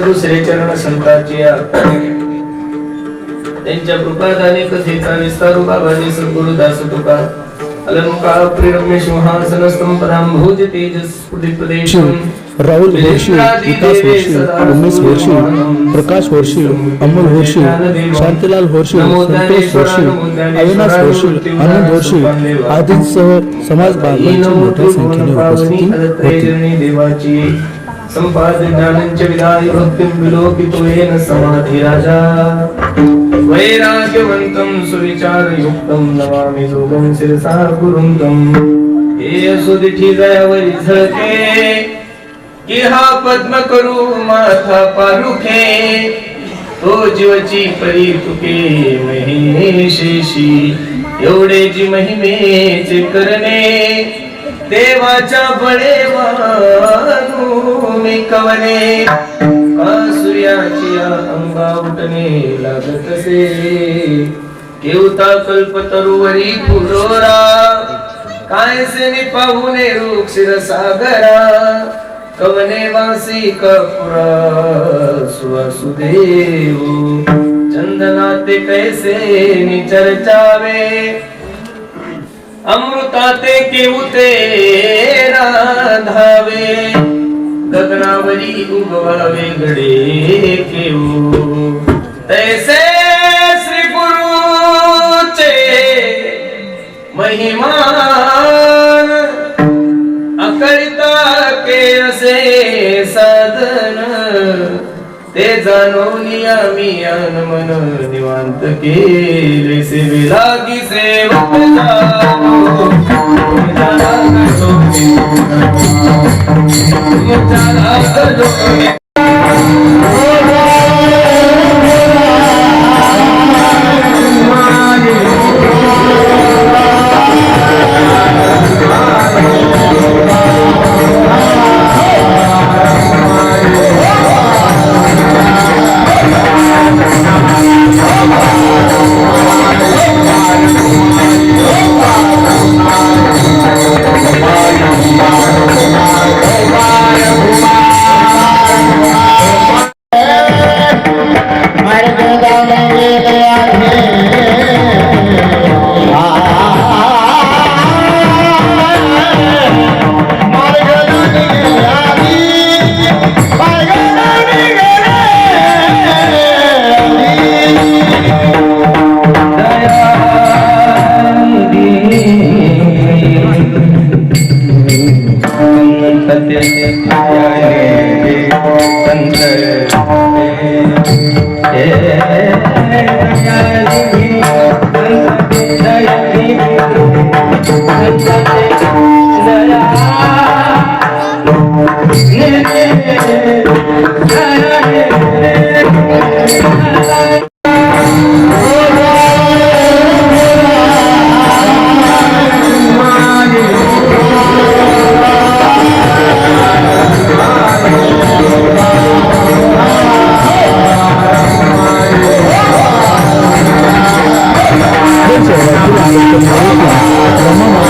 बंधु श्रीचरण संतांच्या त्यांच्या कृपात अनेक सीता विस्तारू बाबाजी सद्गुरु तुका अलंका प्रिरम्य सिंहासनस्थं पदाम्भोज तेजस्फुटिप्रदेशम् राहुल होशी विकास होशी उमेश होशी प्रकाश वर्षी अमोल वर्षी शांतिलाल वर्षी संतोष वर्षी अविनाश वर्षी आनंद होशी आदींसह समाज बांधवांची मोठ्या संख्येने उपस्थिती होती देवाची संपाद ज्ञानंच विदाय भक्तिं विलोकितो येन समाधी राजा वैराग्यवन्तं सुविचारयुक्तं नमामि योगं शिरसा गुरुं तं हे असुदिठी दयावरी झळके की हा पद्म करू माथा पारुखे। तो जीवची परी तुके महेशेशी एवढे जी महिमेचे करणे देवाच्या बळे वानू। मी कवने? सूर्याची अंगा उठणे लागत असे. केवता कल्प पुरोरा काय से पाहुणे रुक्षीर सागरा कवने वासी कपुरा सुवासुदेव. चंदना ते कैसे निचर्चावे अमृताते केवते राधावे गगनावरी उगवावे गडे केऊ तैसे श्री गुरुचे महिमान अकळिता ते जाणून आम्ही मन निवांत केले सेवेला की सेवा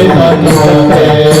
पण नमणे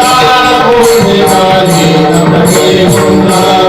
Hare Om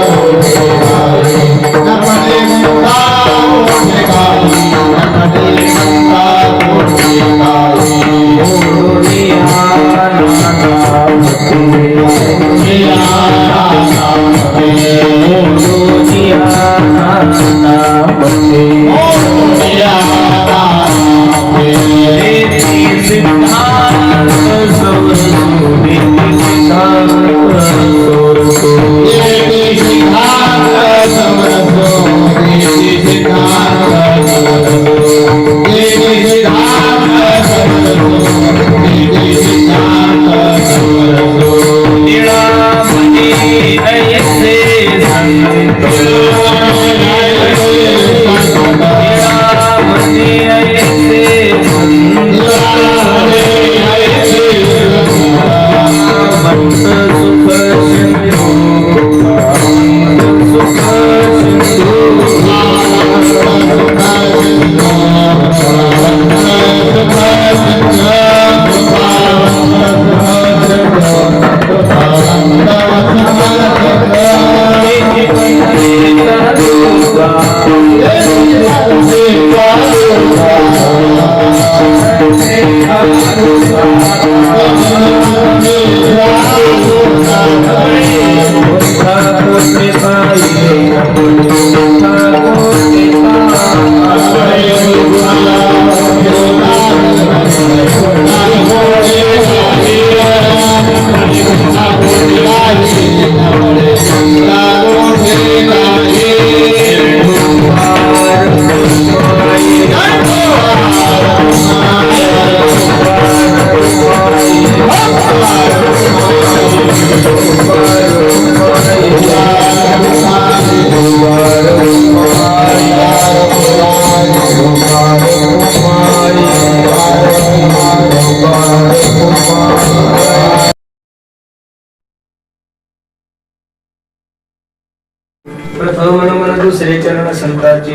प्रथम मन दुसरे चरण संतांचे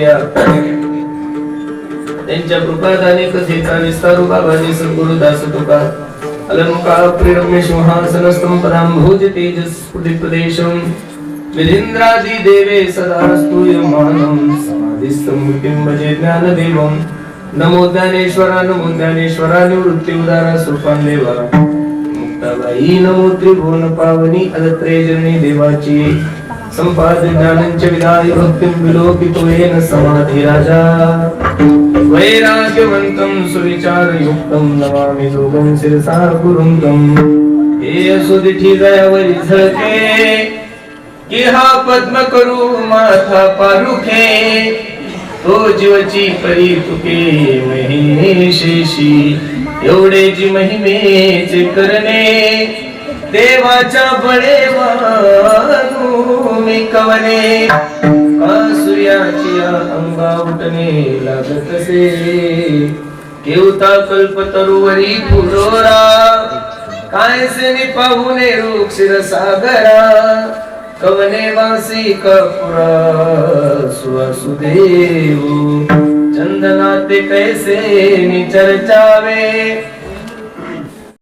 त्यांच्या कृपादाने कथेचा विस्तारू बाबाजी सद्गुरुदास तुका. अलंकार प्रिरम्य सिंहासन स्तंभरांभोज तेजस प्रदेशम. मिलिंद्रादि देवे सदा स्तूयमानं समाधिस्थं भजे ज्ञानदेवं नमो ज्ञानेश्वरा नमो ज्ञानेश्वरा निवृत्ति उदारा सुपान देवा. मुक्ताबाई नमो त्रिभुवन पावनी अदत्रे जननी देवाची. संपाद विदाय भक्तिं विलोकितो येन समाधी वैराग्यवन्तं सुविचारयुक्तं नमामि जोगं शिरसा गुरुं हे असुदिठी दयावरी झळके की हा पद्म करू माथा पारुखे तो जीवची परी तुके महेशेशी एवढे जी महिमेचे करणे देवाच्या बळे मी कवने. का अंगा उठणे लागत असे. केवता कल्प तरुवरी फुलोरा कायसे पाहुणे रुक्षीर सागरा कवने वासी कपुरा सुवासुदेव. चंदना ते कैसे निचर्चावे.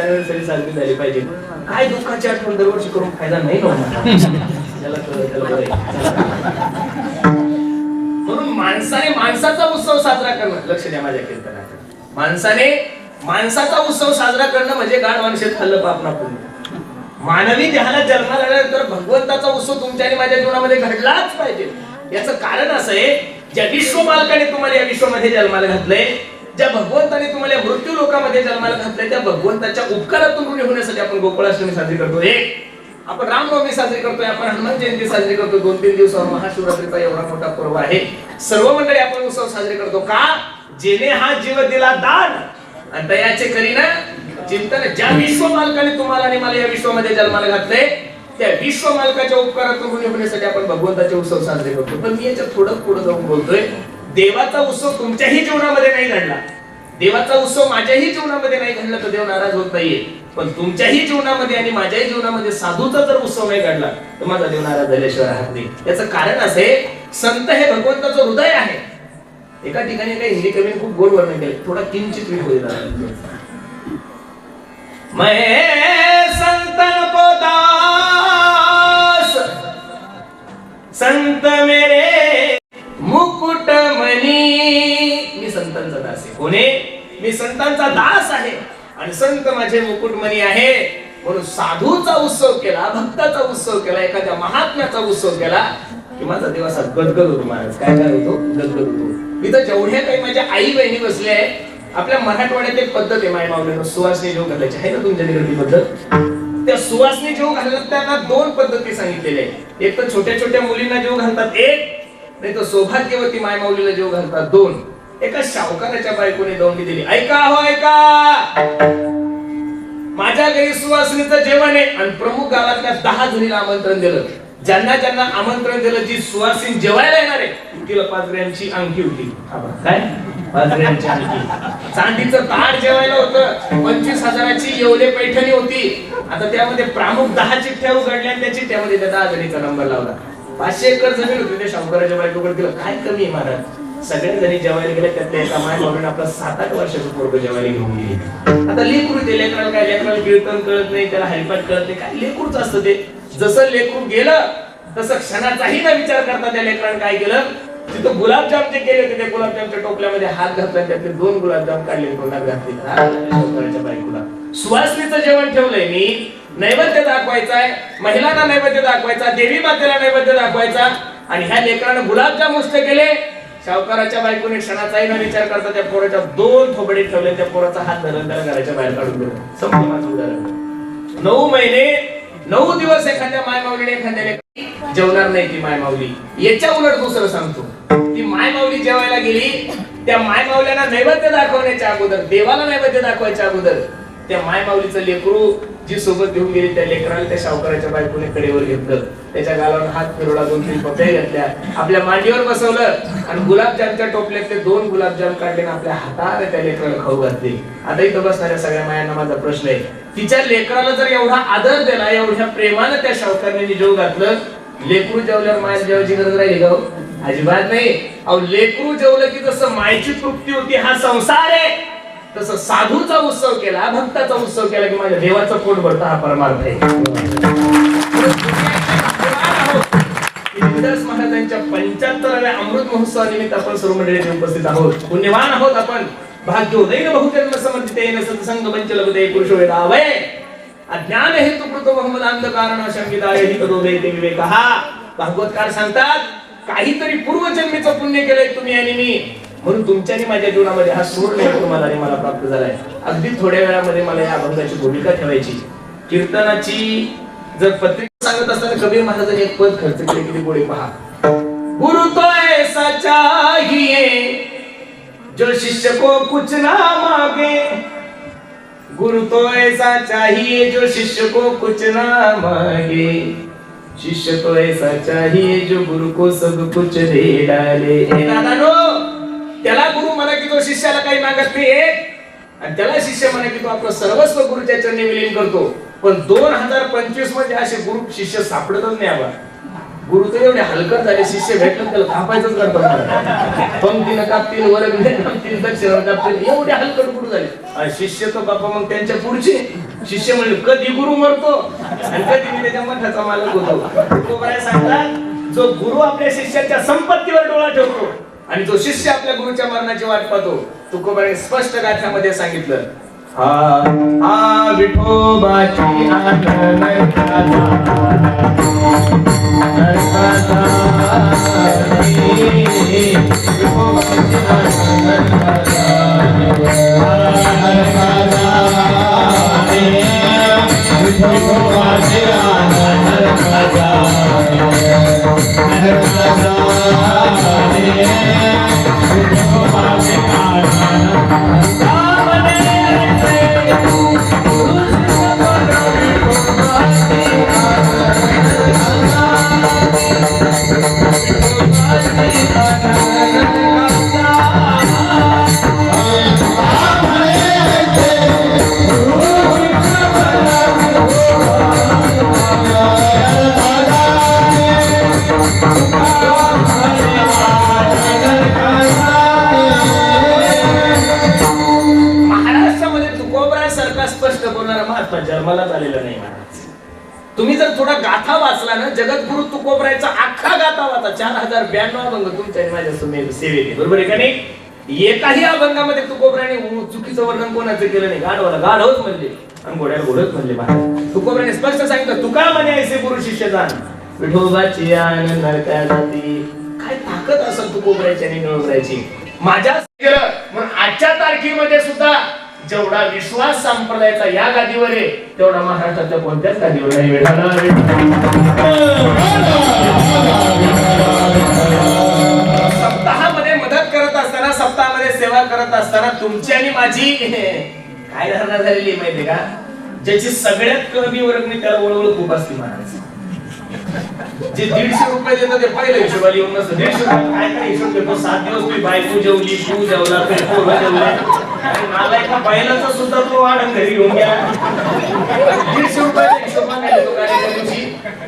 अनिव्हर्सरी साजरी झाली पाहिजे. काय दुःखाची आठवण दरवर्षी करून फायदा नाही म्हणून माणसाने माणसाचा उत्सव साजरा करणं लक्ष द्या माझ्या कीर्तनात माणसाने माणसाचा उत्सव साजरा करणं म्हणजे गाड माणसेत खाल्लं पाप ना पुण्य मानवी देहाला जन्माला आल्यानंतर भगवंताचा उत्सव तुमच्या आणि माझ्या जीवनामध्ये घडलाच पाहिजे. याचं कारण असं आहे ज्या विश्व मालकाने तुम्हाला या विश्वामध्ये जन्माला घातलंय ज्या भगवंताने तुम्हाला मृत्यू लोकांमध्ये जन्माला घातलंय त्या भगवंताच्या उपकारातून ऋणी होण्यासाठी आपण गोकुळाष्टमी साजरी करतो. एक आपण रामनवमी साजरी करतोय आपण हनुमान जयंती साजरी करतो. दोन तीन दिवसावर महाशिवरात्रीचा एवढा मोठा पर्व आहे. सर्व मंडळी आपण उत्सव साजरे करतो. का? जेने हा जीव दिला दान. आणि दयाचे करीना चिंतन. ज्या विश्व मालकाने तुम्हाला आणि मला या विश्वामध्ये जन्माला घातले त्या विश्व मालकाच्या उपकारातून ऋणी होण्यासाठी आपण भगवंताचे उत्सव साजरे करतो. पण मी याच्यात थोडं पुढे जाऊन बोलतोय. देवाचा उत्सव तुमच्याही जीवनामध्ये नाही घडला. देवाचा उत्सव माझ्याही जीवनामध्ये नाही घडला तर देव नाराज होत नाहीये. पण तुमच्याही जीवनामध्ये आणि माझ्याही जीवनामध्ये साधूचा जर उत्सव नाही घडला तर माझा देव नाराज झाल्याशिवाय राहत नाही. याचं कारण असे संत हे भगवंताचं हृदय आहे. एका ठिकाणी काही हिंदी कवीने खूप गोड वर्णन केले थोडा किंचित मी होईल मैं संतन को दास संत मेरे मुकुट संतांचा दास आहे कोणी? मी संतांचा दास आहे. आणि संत माझे मुकुटमणी आहे. म्हणून साधूचा उत्सव केला भक्ताचा उत्सव केला एखाद्या महात्म्याचा उत्सव केला की माझा देव असा गदगद होतो महाराज. काय काय होतो? गदगद होतो. इथं जेवढ्या काही माझ्या आई बहिणी बसल्या आहे आपल्या मराठवाड्यात एक पद्धत आहे माय मावल्यानं सुवासनी जेव घालायची. आहे ना तुमच्या तिकडे पद्धत? त्या सुवासनी जेव घालतात त्यांना दोन पद्धती सांगितलेल्या आहेत. एक तर छोट्या छोट्या मुलींना जेव घालतात एक नाही तर सौभाग्यवती माय माऊलीला जेव घालतात दोन. एका सावकाराच्या बायकोने दोंडी दिली ऐका हो ऐका. माझ्या घरी सुवासिनीचं जेवण आहे. आणि प्रमुख गावातल्या दहा जणीला आमंत्रण दिलं. ज्यांना ज्यांना आमंत्रण दिलं जी सुवासीन जेवायला येणार आहे तिला पाच अंगठी होती काय? पाच अंगठी. चांदीचं ताट जेवायला होतं. पंचवीस हजाराची एवढे पैठणी होती. आता त्यामध्ये प्रामुख दहा चिठ्ठ्या उघडल्या त्याची त्यामध्ये त्या दहा जणीचा नंबर लावला. पाचशे एकर जमीन होती. त्या शंकराच्या बायकोकडे दिलं. काय कमी आहे महाराज? सगळ्या जणी जेवायला गेले तर एका माय म्हणून आपला सात आठ वर्षाचं पोरग जेवायला घेऊन गेली. आता लेकरू ते लेकराला काय लेकराला कीर्तन कळत नाही त्याला हरिपाठ कळत नाही. काय लेकरूच असतं ते? जसं लेकरू गेलं तसं क्षणाचाही ना विचार करता त्या लेकरानं काय केलं? तिथं गुलाबजाम जे केले होते त्या गुलाबजामच्या टोपल्यामध्ये हात घातला त्यातले दोन गुलाबजाम काढले तोंडात घातले. बायकोला. सुवासनीचं जेवण ठेवलंय मी. नैवेद्य दाखवायचा आहे महिलांना नैवेद्य दाखवायचा देवी मातेला नैवेद्य दाखवायचा. आणि ह्या लेकरानं गुलाबजाम उष्ट केले. सावकाराच्या बायकोने क्षणाचाही ना विचार करता त्या पोराच्या दोन थोबडे ठेवले त्या पोराचा हात धरंदर घराच्या बाहेर काढून दिला. संपलं माझं उदाहरण. नऊ महिने नऊ दिवस एखाद्या मायमावलीने एखाद्याने एखाद्या जेवणार नाही ती मायमावली याच्या उलट दुसरं सांगतो. ती मायमावली जेवायला गेली त्या माय नैवेद्य दाखवण्याच्या अगोदर देवाला नैवेद्य दाखवायच्या अगोदर त्या माय माऊलीचं लेकरू जी सोबत घेऊन गेली त्या लेकराला त्या सावकाराच्या बायकोने कडेवर घेतलं. त्याच्या गालावर हात फिरवला दोन तीन पप्या घेतल्या. आपल्या मांडीवर बसवलं. आणि गुलाबजामच्या टोपल्यातले दोन गुलाबजाम काढले आणि आपल्या हाताने त्या लेकराला खाऊ घातले. आता इथं बसणाऱ्या सगळ्या मायांना माझा प्रश्न आहे. तिच्या लेकराला जर एवढा आदर दिला एवढ्या प्रेमानं त्या सावकारने जेव घातलं लेकरू जेवल्यावर माया जेवायची गरज राहिली गाव हो? अजिबात नाही. अहो लेकरू जेवलं की जसं मायची तृप्ती होती हा संसार आहे. तसं साधूचा उत्सव केला भक्ताचा उत्सव केला की माझ्या देवाचं पोट भरतं हा परमार्थ आहे? महाराजांच्या पंच्याहत्तराव्या अमृत महोत्सवानिमित्त आपण सर्व मंडळी उपस्थित आहोत. पुण्यवान आहोत आपण. भाग्योदयन बहुजन्म समर्थितेन सत्संग पंचलपदे पुरुषो वेदावय अज्ञान हेतु कृतो मोहम्मद अंधकारण शंकिताय हि तदोदय ते हा भागवतकार सांगतात काहीतरी पूर्वजन्मीचं पुण्य केलंय तुम्ही आणि मी. म्हणून तुमच्या माझ्या जीवनामध्ये हा सूर नाही तुम्हाला मला प्राप्त झालाय. अगदी थोड्या वेळामध्ये मला या अभंगाची भूमिका ठेवायची. कीर्तनाची जर पत्रिका सांगत असताना कबीर महाराजांनी एक पद खर्च केले किती पुढे पहा. गुरु तो ऐसा चाहिए जो शिष्य को कुछ ना मांगे. गुरु तो ऐसा चाहिए जो शिष्य को कुछ ना मांगे. शिष्य तो ऐसा चाहिए जो गुरु को सब कुछ दे डाले. दादा दादानो त्याला गुरु म्हणा की तो शिष्याला काही मागत नाही एक आणि त्याला शिष्य म्हणा की तो आपलं सर्वस्व गुरुच्या चरणी विलीन करतो. पण दोन हजार पंचवीसमध्ये असे गुरु शिष्य सापडतच नाही आबा गुरु तर एवढे हलकत झाले शिष्य भेटलं त्याला कापायचंच करतात पंक्तीनं कापतील वर्ग तीन दक्षिण कापतील एवढे हलकट गुरु झाले. आणि शिष्य तर बापा मग त्यांच्या पुढचे. शिष्य म्हणजे कधी गुरु मरतो? आणि कधी मी त्याच्या मठाचा मालक होतो. तो काय सांगतात जो गुरु आपल्या शिष्याच्या संपत्तीवर डोळा ठेवतो आणि तो शिष्य आपल्या गुरुच्या मरणाची वाट पाहतो. तुकोबाने स्पष्ट गाथ्यामध्ये सांगितलं हा हा विठोबाची बरोबर आहे का नाही? एकाही अभंगामध्ये तुकोबराने चुकीचं वर्णन कोणाचं केलं नाही? गाढवाला गाढवच म्हणले. आणि घोड्याला घोडच म्हणले महाराज तुकोबराने स्पष्ट सांगितलं तुका म्हणे ऐसे गुरु शिष्य जाण विठोबाची आनंद नरका जाती. काय ताकद असेल तुकोबरायची आणि निळोबरायची माझ्या केलं आजच्या तारखेमध्ये सुद्धा जेवढा विश्वास संप्रदायाचा या गादीवर आहे तेवढा महाराष्ट्राच्या कोणत्याच गादीवर नाही भेटणार. सप्ताहामध्ये सेवा करत असताना तुमची आणि माझी काय धारणा झालेली माहितीये का? ज्याची सगळ्यात कमी वर्गणी त्याला वळवळ खूप असते महाराज जे दीडशे रुपये देतात ते पहिलं हिशोबाला येऊन नसतं दीडशे रुपये काय काय हिशोब देतो? सात दिवस तुम्ही बायको जेवली तू जेवला तुझे पोरं जेवले. आणि मला एका बैलाचा सुद्धा तो वाढन घरी घेऊन गेला. दीडशे रुपयाचा हिशोब मागायला तो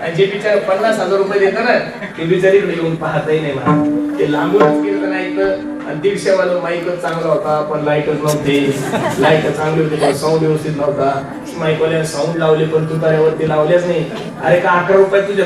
आणि जे बिचार पन्नास हजार रुपये देतं ना ते बिचारी येऊन पाहतही नाही मला ते लांबूनच कीर्तन ऐकतं आणि दीडशे वाला माईकच चांगला होता पण लाईटच नव्हते. लाइट चांगली होती पण साऊंड व्यवस्थित नव्हता. माईकवाल्याने साऊंड लावले पण तुताऱ्यावरती लावलेच नाही. अरे का अकरा रुपये तुझ्या